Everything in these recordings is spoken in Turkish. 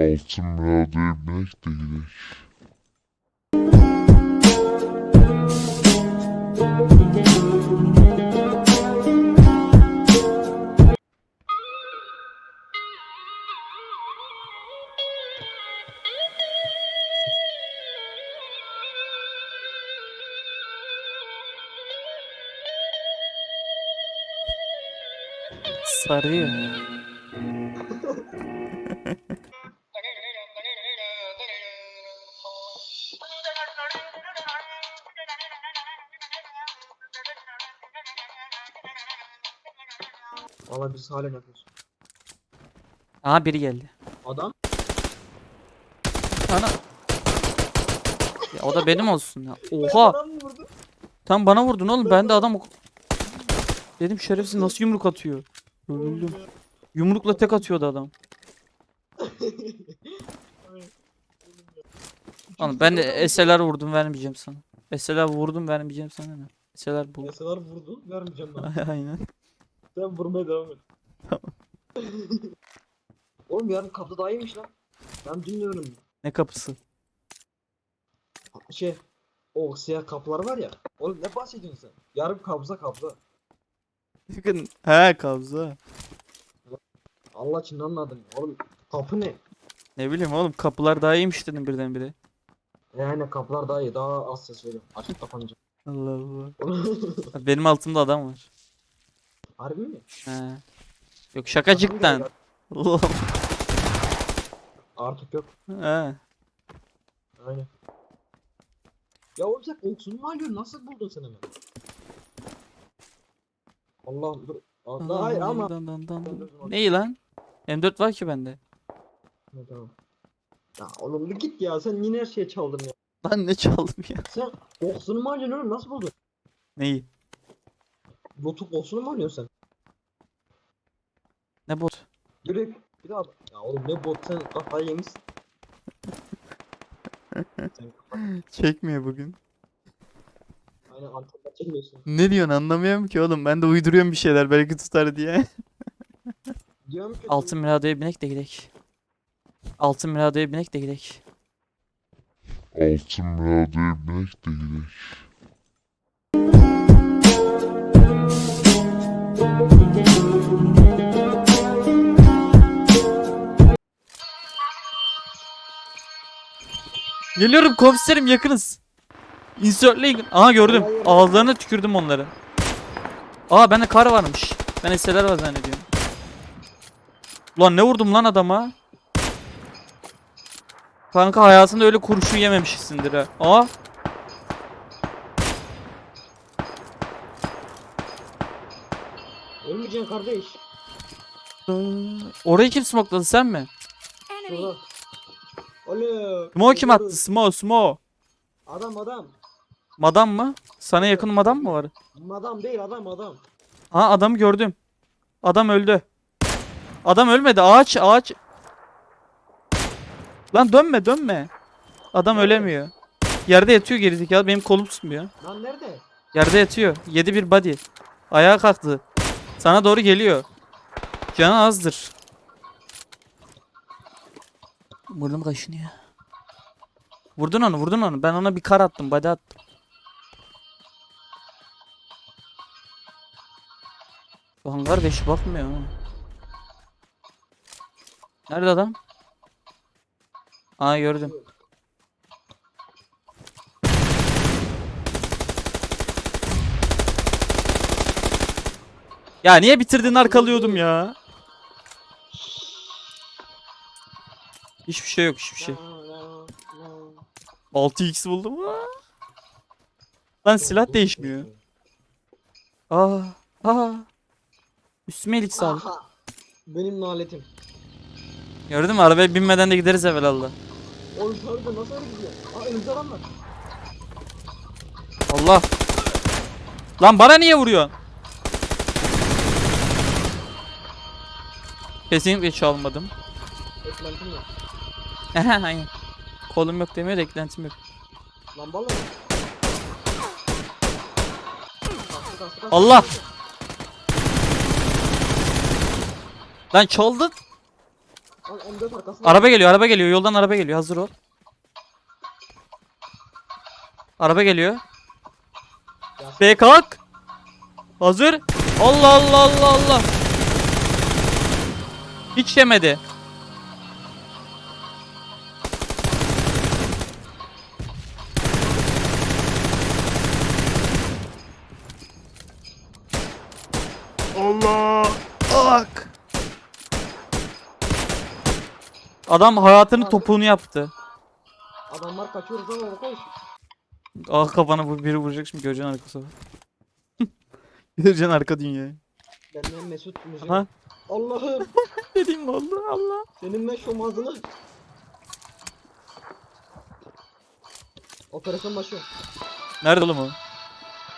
Altın radyoya binek de gidelim. Valla biz halen yapıyoruz. Aha biri geldi. Adam Ana. Ya o da benim olsun ya. Oha. Adam mı vurdu? Tam bana vurdun oğlum. Ben de adam Dedim şerefsiz nasıl yumruk atıyor. Öldüm. Yumrukla tek atıyordu adam. Oğlum ben de SLR vurdum vermeyeceğim sana. SLR vurdum vermeyeceğim sana ne? SLR bul. Yasalar vurdu. Vermeyeceğim ben. Aynen. Sen vurmaya devam et. Oğlum yarın kapı daha iyiymiş lan. Ben bilmiyorum. Ne kapısı? Şey. O siyah kapılar var ya. Oğlum ne bahsediyorsun sen? Yarın kabza kabza. He kabza. Allah için anladım. Oğlum kapı ne? Ne bileyim oğlum kapılar daha iyiymiş dedim birdenbire. Yani kapılar daha iyi. Daha az ses veriyor. Açıp kapanınca. Allah Allah. Benim altımda adam var. Harbi mi? He. Yok şakacıktan. Artık yok. He. Aynen. Ya oğlum sen oksunu mu alıyorsun? Nasıl buldun sen hemen? Allah dur. Allah hayır ama. Dan dan dan. Neyi lan? M4 var ki bende. Ha, Tamam. Ya oğlum bir git ya sen yine her şeyi çaldın ya. Lan ne çaldım ya? Sen oksunu mu alıyorsun oğlum nasıl buldun? Neyi? Lotuk oksunu mu alıyorsun sen? Ne bot? Direkt bir daha ya oğlum ne bot sen kafayı yemişsin. sen kafayı Çekmiyor bugün. aynen antrenman çekmiyorsun. Ne diyorsun anlamıyorum ki oğlum. Ben de uyduruyorum bir şeyler belki tutar diye. Diyorum ki Altın Mirado'ya binek de gidek. Altın Mirado'ya binek de gidek. Altın radyoya binek de gidelim. Geliyorum komiserim yakınız. Insertleyin. Aha gördüm. Ağızlarına tükürdüm onları. Aa bende kar varmış. Ben eseler var zannediyorum. Ulan ne vurdum lan adama? Kanka hayatında öyle kurşun yememişsindir ha. Aa. ölmeyeceksin kardeş. Orayı kim smokeladı sen mi? Şurada. Alo. Smo kim attı? Smo, Smo. Adam adam. Madam mı? Sana yakın madam mı var? Adam değil adam adam. Ha adamı gördüm. Adam öldü. Adam ölmedi. Ağaç ağaç. Lan dönme dönme. Adam Nerede? ölemiyor. Yerde yatıyor gerizekalı. Benim kolum tutmuyor. Lan nerede? Yerde yatıyor. Yedi bir body. Ayağa kalktı. Sana doğru geliyor. Canı azdır. Burnum kaşınıyor. Vurdun onu vurdun onu. Ben ona bir kar attım. Body attım. Lan kardeş bakmıyor. ha. Nerede adam? Aa gördüm. Ya niye bitirdin arkalıyordum ya? Hiçbir şey yok hiçbir şey. 6x buldum. Aa. Lan silah değişmiyor. Aa, aa. Üstüme iyilik sağlık. Aha. Benim naletim. Gördün mü? Arabaya binmeden de gideriz evvelallah. Oğlum şurada nasıl öyle gidiyor? Aa önümüzde adam var. Allah. Lan bana niye vuruyorsun? Kesinlikle çalmadım. Eklentim var. Aynen. Kolum yok demiyor da eklentim yok. Lan kastı. Allah! Lan çaldın. Lan M4 arkasında. Araba geliyor, araba geliyor. Yoldan araba geliyor. Hazır ol. Araba geliyor. B kalk. Hazır. Allah Allah Allah Allah. Hiç yemedi. Adam hayatını topuğunu yaptı. Adamlar kaçıyoruz ama koş. Ah kafana vur biri vuracak şimdi göreceksin arkası. göreceksin arka dünyayı. Benden Mesut Müzik. Aha. Allah'ım Dediğim mi oldu Allah. senin ben şu ağzını. Operasyon başlıyor. Nerede oğlum o?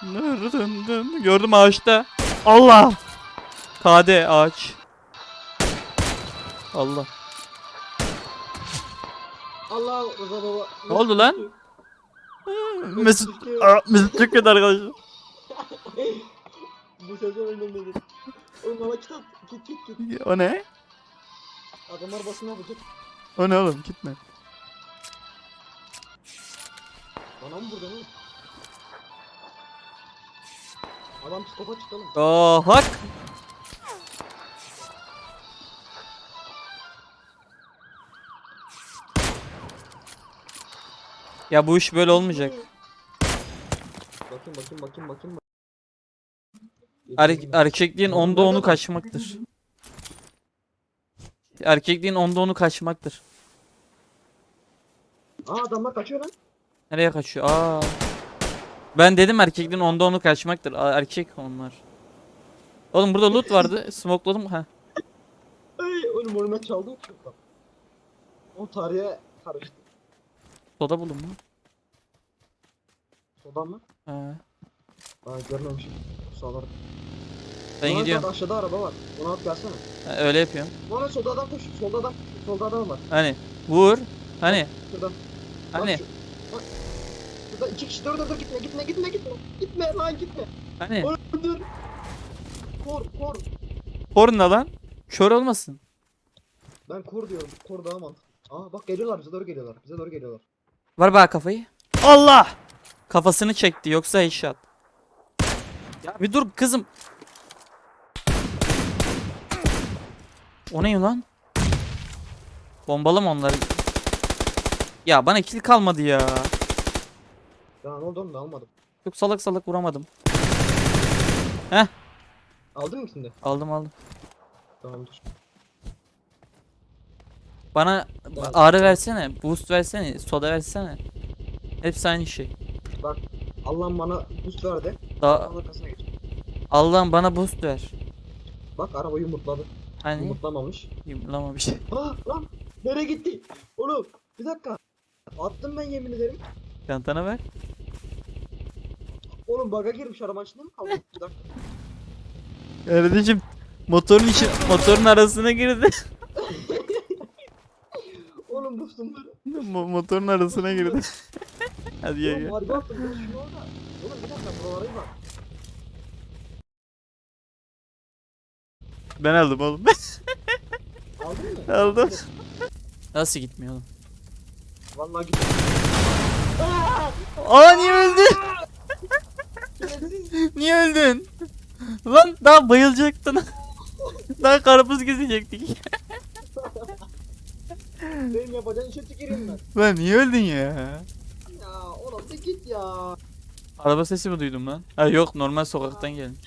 Nerede? Gördüm ağaçta. Allah. KD ağaç. Allah. Allah Rıza baba. Ne oldu lan? Mesut Mesut. Aa, Mesut çok kötü arkadaşlar. Bu sezon oynamadı. Oğlum bana kitap. Git git git. O ne? Adamlar basın abi git. O ne oğlum gitme. Bana mı burada mı? Adam psikopat çıktı oğlum. Aa hak. Ya bu iş böyle olmayacak. Bakayım bakayım bakayım bakayım. Er- erkekliğin onda onu kaçmaktır. Erkekliğin onda onu kaçmaktır. Aa adamlar kaçıyor lan. Nereye kaçıyor? Aa. Ben dedim erkekliğin onda onu kaçmaktır. Aa, erkek onlar. Oğlum burada loot vardı. Smokeladım. Ha. Ay oğlum oyuna çaldım ki. O tarihe karıştı. Soda buldum mu? Soda mı? He. Aa görmemişim. Sağlar. Ben gidiyorum. Aşağıda araba var. Ona at gelsene. Ha, öyle yapıyorum. Bana solda adam koş. Solda adam. Solda adam var. Hani vur. Hani Şurada. Bak hani şu- Bak. Burada iki kişi dur dur dur gitme gitme gitme gitme. Gitme lan gitme. hani. Dur. Kor kor. Korun da lan. Kör olmasın. Ben kor diyorum. Kor daha mantıklı. Aa bak geliyorlar bize doğru geliyorlar. Bize doğru geliyorlar. Var bana kafayı. Allah! Kafasını çekti yoksa headshot. Ya bir dur kızım. O ne lan? Bombalı mı onları? Ya bana kill kalmadı ya. Ya ne oldu oğlum da almadım. Çok salak salak vuramadım. Aldın mı şimdi? Aldım aldım. Tamam dur. Bana ağrı versene, boost versene, soda versene. Hepsi aynı şey. Allah'ım bana boost verdi. Daha Allah'ın arkasına geç. Allah'ım bana boost ver. Bak araba yumurtladı. Hani Yumurtlamamış. şey. Aa lan nereye gitti? Oğlum bir dakika. Attım ben yemin ederim. Çantana ver. Oğlum baga girmiş arabanın içinde mi kaldı? Bir dakika. Kardeşim motorun içi motorun arasına girdi. Oğlum boostum dur. Mo- motorun arasına girdi. Hadi gel Oğlum gel. harbi attım dur şunu orada. Oğlum bir dakika buralara bir bak. Ben aldım oğlum. Aldın mı? Aldım. Nasıl gitmiyor oğlum? Vallahi gitti. Aa niye öldün? niye öldün? Lan daha bayılacaktın. daha karpuz gezecektik. Benim yapacağın işe tüküreyim ben. Lan niye öldün ya? Ya oğlum bir git ya. Araba sesi mi duydum lan? Ha yok normal sokaktan geldim.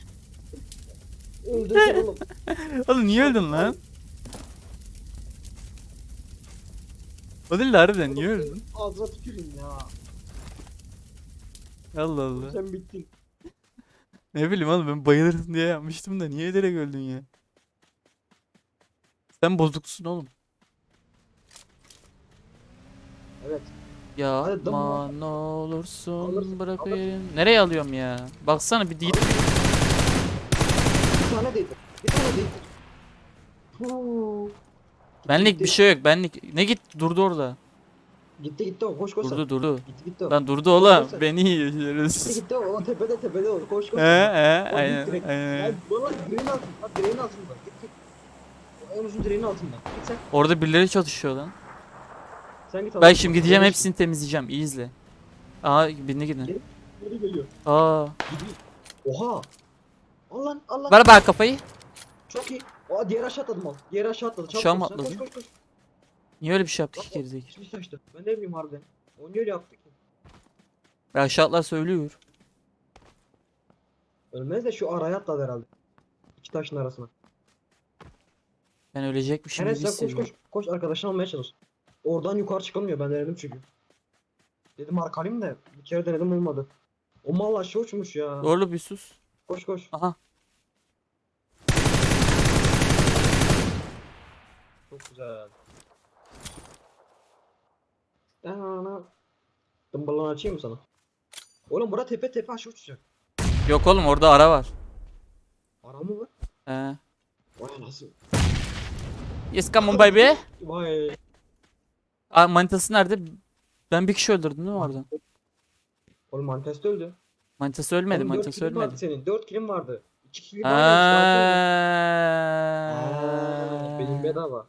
Öldürsün oğlum. Oğlum niye öldün lan? O değil de harbiden niye öldün? senin Ağzına tüküreyim ya. Allah Allah. Sen bittin. Ne bileyim oğlum ben bayılırsın diye yapmıştım da niye ederek öldün ya? Sen bozuksun oğlum. Evet. Yapma ne olursun Alırsın, bırak alırsın. Nereye alıyorum ya? Baksana bir değil. Bir tane değdi. Bir tane değdi. Huu. Benlik bir gitti. şey yok. Benlik. Ne git durdu orada. Gitti gitti o koş koş. Durdu durdu. Gitti gitti o. Lan durdu oğlum. Koş, Beni Gitti yiyoruz. gitti o. O tepede tepede o. Koş koş. He he aynen gitti direkt. aynen. Bana direğin altında. Direğin altında. Git git. En uzun direğin altında. Git sen. Orada birileri çatışıyor lan. Sen git. Ben şimdi gideceğim hepsini temizleyeceğim. İyi izle. Aa birine gidin. Geri geliyor. Aa. Gidiyor. Oha. Al lan al lan. Ver bak kafayı. Çok iyi. Aa diğer aşağı atladım al. Diğer aşağı atladı. Çabuk Aşağı mı koş, sen atladı? Koş koş koş. Niye öyle bir şey yaptı ki gerizekalı? Hiçbir taştı. Ben de bilmiyorum harbiden. O niye öyle yaptı ki? Ya aşağı atlar söylüyor. Ölmez de şu araya atladı herhalde. İki taşın arasına. Ben ölecekmişim Enes gibi sen koş hissediyorum. koş. Koş arkadaşını almaya çalış. Oradan yukarı çıkılmıyor. Ben denedim çünkü. Dedim arkalayayım da bir kere denedim olmadı. O mal aşağı uçmuş ya. Doğru bir sus. Koş koş. Aha. Çok güzel. Ana. Dımbırlan açayım mı sana? Oğlum bura tepe tepe aşağı uçacak. Yok oğlum orada ara var. Ara mı var? He. Vay nasıl? Yes come on baby. Vay. Aa, manitası nerede? Ben bir kişi öldürdüm değil mi orada? Oğlum manifest öldü. Manitası ölmedi, Oğlum, dört manitası kilin vardı ölmedi. senin. 4 kilim vardı. 2 kilim vardı. Aa, Aa. benim bedava.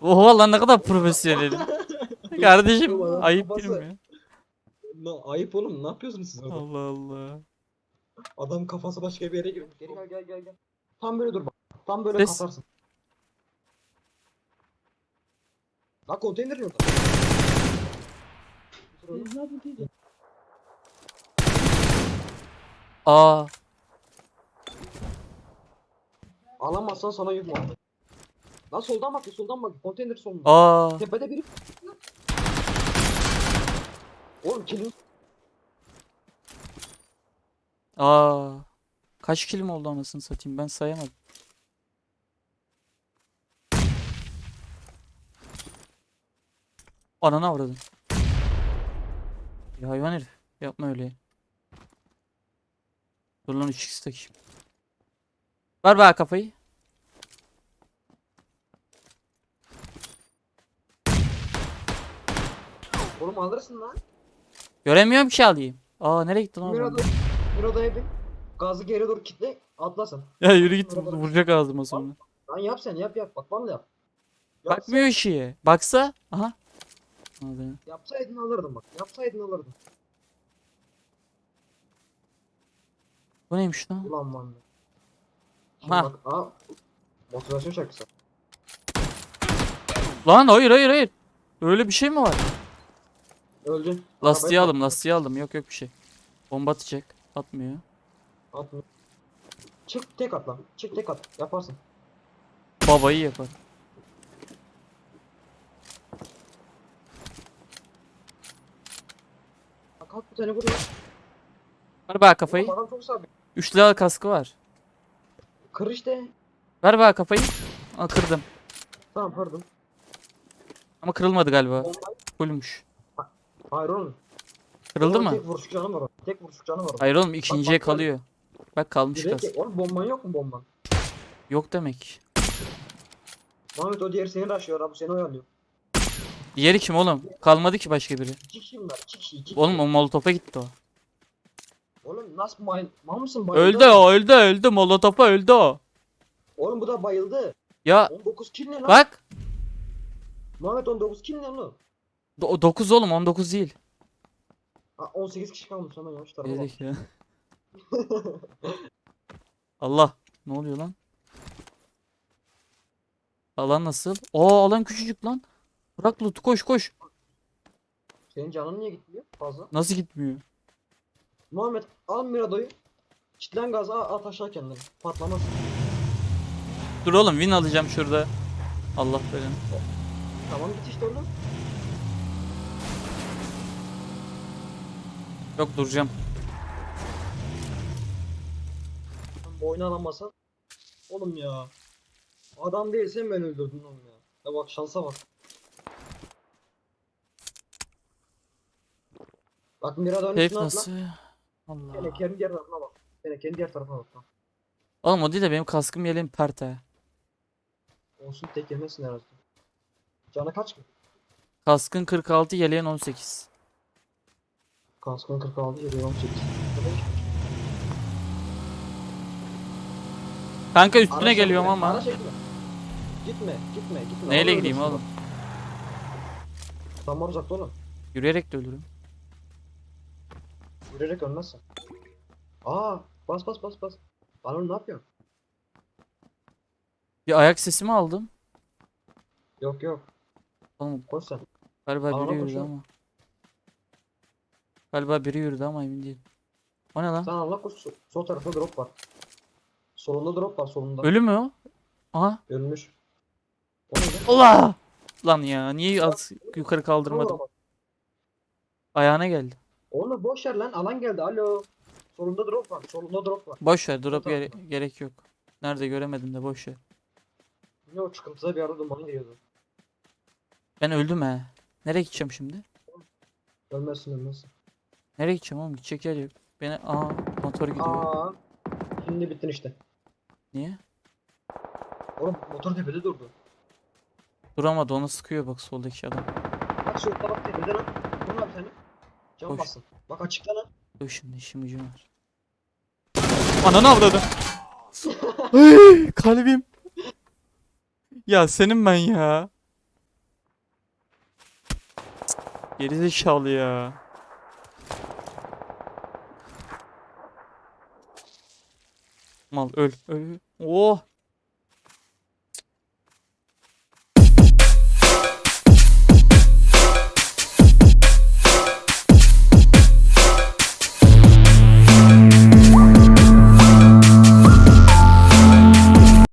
Oha lan ne kadar profesyonelim. Kardeşim ayıp değil mi? Na, ayıp oğlum ne yapıyorsunuz siz orada? Allah Allah. Adam kafası başka bir yere girmiş. Geri gel gel gel gel. Tam böyle dur bak. Tam böyle Ses. kasarsın. Lan konteyner orada. Aa. Alamazsan sana yük var. Lan soldan bak soldan bak konteyner solunda. Aa. Tepede biri. Oğlum kilin Aa. Kaç kilim oldu anasını satayım ben sayamadım. Ananı avradın. Ya hayvan herif. Yapma öyle. Dur lan 3x takayım. Ver bana kafayı. Oğlum alırsın lan. Göremiyorum ki alayım. Aa nereye gitti lan? Mirada, Mirada'ya bin. Gazı geri doğru kitle. Atlasın. Ya yürü git Mirada- vuracak ağzıma sonra. Lan yap sen yap yap. Bak vallahi yap. Yap Bakmıyor şeye. Baksa. Aha. Aldı. Yapsaydın alırdım bak. Yapsaydın alırdım. Bu neymiş lan? Ulan lan. Ha. bak. Aa. Motivasyon şarkısı. Lan hayır hayır hayır. Öyle bir şey mi var? Öldün. Lastiği Arabaya aldım lastiği aldım. Yok yok bir şey. Bomba atacak. Atmıyor. Atma. Çık tek at lan. Çık tek at. Yaparsın. Babayı yapar. Kalk bir tane vuruyor. Ver bana kafayı. Oğlum adam çok sabit. 3 level kaskı var. Kır işte. Ver bana kafayı. Aa kırdım. Tamam pardon. Ama kırılmadı galiba. Fullmüş. Hayır oğlum. Kırıldı Oğlum mı? Tek vuruşuk canı var o. Tek vuruşuk canı var. Hayır oğlum ikinciye bak, kalıyor. Bak kalmış Direkt kask. oğlum bomban yok mu bomban? Yok demek. Muhammed o diğeri seni raşlıyor abi seni oyalıyor. Diğeri kim oğlum? Kalmadı ki başka biri. İki kişi mi var? İki kişi iki Oğlum o molotofa gitti o. Oğlum nasıl bay... Mal mısın bayıldı? Öldü o öldü öldü molotofa öldü o. Oğlum bu da bayıldı. Ya 19 kill ne lan? bak. Muhammed 19 kill ne oğlum? 9 oğlum 19 değil. Ha, 18 kişi kalmış hemen yanlış tarafa bak. Dedik ya. Allah. Ne oluyor lan? Alan nasıl? Aa alan küçücük lan. Bırak loot koş koş. Senin canın niye gitmiyor fazla? Nasıl gitmiyor? Muhammed al Mirado'yu. Çitlen gaza at aşağı kendini. Patlamaz. Dur oğlum win alacağım şurada. Allah belanı. Tamam git işte. Yok duracağım. Bu oyunu alamazsan. Oğlum ya. Adam değilsen ben öldürdün oğlum ya. Ya bak şansa bak. Bak Mirado'nun Keyif üstüne atla. nasıl? Allah. Sene kendi diğer tarafına bak. Sene kendi diğer tarafına bak. Tamam. Oğlum o değil de benim kaskım yeleğim pert ha. Olsun tek yemezsin herhalde. Canı kaç ki? Kaskın 46 yeleğin 18. Kaskın 46 yedi 18. Kanka üstüne Araç geliyorum çekme, ama. Gitme, gitme, gitme. Neyle gideyim oğlum? Tam var uzakta oğlum. Yürüyerek de ölürüm. Yürüyerek ölmezsin. Aa, bas bas bas bas. Oğlum ne yapıyorsun? Bir ayak sesi mi aldım? Yok yok. Oğlum Koş sen. galiba Alana biri yürüdü ama. Galiba biri yürüdü ama emin değilim. O ne lan? Sen Allah koş. Sol, sol tarafta drop var. Solunda drop var solunda. Ölü mü o? Aha. Ölmüş. O neydi? Allah! Lan ya niye az yukarı kaldırmadım? Ayağına geldi. Oğlum boş ver lan alan geldi alo. Solunda drop var. Solunda drop var. Boş ver drop gere- gerek yok. Nerede göremedim de boş ver. Ne o çıkıntıda bir arada duman geliyordu. Ben öldüm he. Nereye gideceğim şimdi? Ölmezsin ölmezsin. Nereye gideceğim oğlum? Gidecek yer yok. Beni aa motor gidiyor. Aa. Şimdi bittin işte. Niye? Oğlum motor tepede durdu. Duramadı onu sıkıyor bak soldaki adam. Bak şurada bak tepede lan. Bu ne abi senin? Cam Boş. bassın. Bak açıkta lan. Dur şimdi işim gücüm var. Ananı avladı. Ay, kalbim. Ya senin ben ya. Gerizekalı ya. Mal öl öl. Oh